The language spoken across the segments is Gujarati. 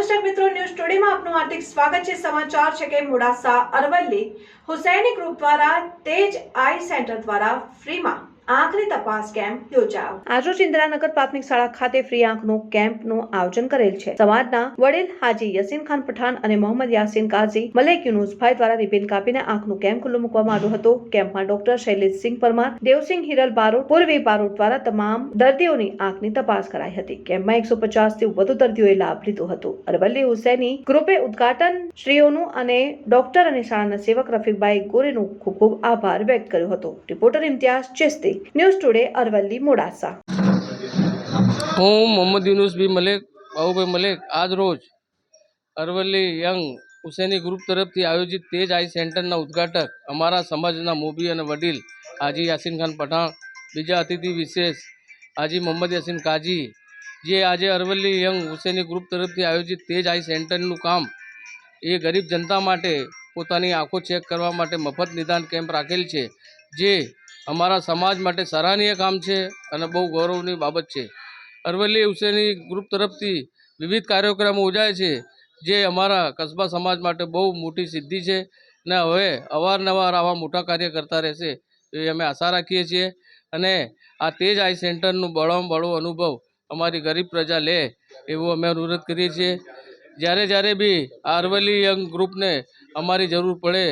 દર્શક મિત્રો, ન્યૂઝ ટુડેમાં આપનું હાર્દિક સ્વાગત છે. સમાચાર છે કે મોડાસા અરવલ્લી હુસૈની ગ્રુપ દ્વારા તેજ આઈ સેન્ટર દ્વારા ફ્રીમાં આંખની તપાસ કેમ્પ યોજાયો. આજરોજ ઇન્દિરાનગર પ્રાથમિક શાળા ખાતે ફ્રી આંખનું કેમ્પનું આયોજન કરેલ છે. સમાજના વડીલ હાજી યસીન ખાન પઠાણ અને મોહમ્મદ યાસીન કાઝી, મલેક યુનુસભાઈ દ્વારા રિબિન કાપીને આંખનો કેમ્પ ખુલ્લો મૂકવામાં આવ્યો હતો. કેમ્પમાં ડોક્ટર શૈલેષસિંહ પરમાર, દેવસિંહ હિરલ બારોટ, પૂર્વી બારોટ દ્વારા તમામ દર્દીઓની આંખની તપાસ કરાઈ હતી. કેમ્પમાં એકસો થી વધુ દર્દીઓએ લાભ લીધો હતો. અરવલ્લી હુસૈની ગ્રુપે ઉદઘાટન શ્રીઓનું અને ડોક્ટર અને શાળાના સેવક રફીકભાઈ ગોરેનો ખૂબ ખૂબ આભાર વ્યક્ત કર્યો હતો. Reporter Imtiyaz Chisti. News today Aravalli Modasa. હું મોહમ્મદ યુનુસ બી મલેક, બાહુભાઈ મલેક, આજ રોજ અરવલ્લી યંગ હુસેની ગ્રુપ તરફથી આયોજિત તેજ આઈ સેન્ટરના ઉદ્ઘાટક અમારા સમાજના મોભી અને વડીલ હાજી યાસીન ખાન પઠાણ, બીજા અતિથિ વિશેષ હાજી મોહમ્મદ યાસીન કાજી, જે આજે અરવલ્લી યંગ હુસેની ગ્રુપ તરફથી આયોજિત તેજ આઈ સેન્ટરનું કામ એ ગરીબ જનતા માટે પોતાની આંખો ચેક કરવા માટે મફત નિદાન કેમ્પ રાખેલ છે, જે અમારા સમાજ માટે સરાહનીય કામ છે અને બહુ ગૌરવની બાબત છે. અરવલ્લી હુસેની ગ્રુપ તરફથી વિવિધ કાર્યક્રમો યોજાય છે, જે અમારા કસ્બા સમાજ માટે બહુ મોટી સિદ્ધિ છે ને હવે અવારનવાર આવા મોટા કાર્ય કરતા રહેશે એવી અમે આશા રાખીએ છીએ. અને આ તેજ આઈ સેન્ટરનું બળોમ બળો અનુભવ અમારી ગરીબ પ્રજા લે એવું અમે અનુરોધ કરીએ છીએ. જ્યારે જ્યારે બી આ અરવલ્લી યંગ ગ્રુપને અમારી જરૂર પડે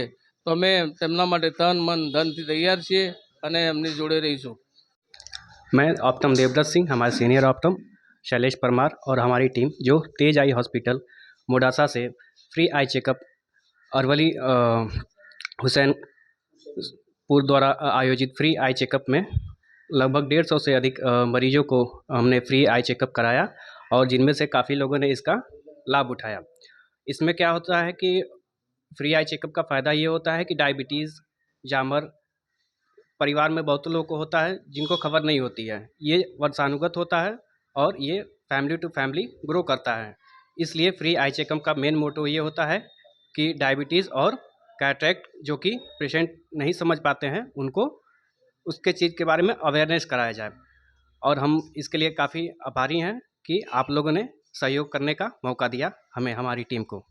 તો અમે તેમના માટે તન, મન, ધનથી તૈયાર છીએ. અને એમની જોડે રહીશું मैं ऑप्टम देवदत्त सिंह हमारे सीनियर ऑप्टम शैलेश परमार और हमारी टीम जो तेज आई हॉस्पिटल मोडासा से फ्री आई चेकअप अरवली अ, हुसैनपुर द्वारा आयोजित फ्री आई चेकअप में लगभग डेढ़ सौ से अधिक अ, मरीजों को हमने फ्री आई चेकअप कराया और जिनमें से काफ़ी लोगों ने इसका लाभ उठाया इसमें क्या होता है कि फ्री आई चेकअप का फ़ायदा ये होता है कि डायबिटीज़ जामर परिवार में बहुत लोगों को होता है जिनको खबर नहीं होती है। ये वर्षानुगत होता है और ये फैमिली टू फैमिली ग्रो करता है। इसलिए फ्री आई चेकअप का मेन मोटो ये होता है कि डायबिटीज़ और कैटरेक्ट जो कि पेशेंट नहीं समझ पाते हैं, उनको उसके चीज़ के बारे में अवेयरनेस कराया जाए। और हम इसके लिए काफ़ी आभारी हैं कि आप लोगों ने सहयोग करने का मौका दिया हमें, हमारी टीम को।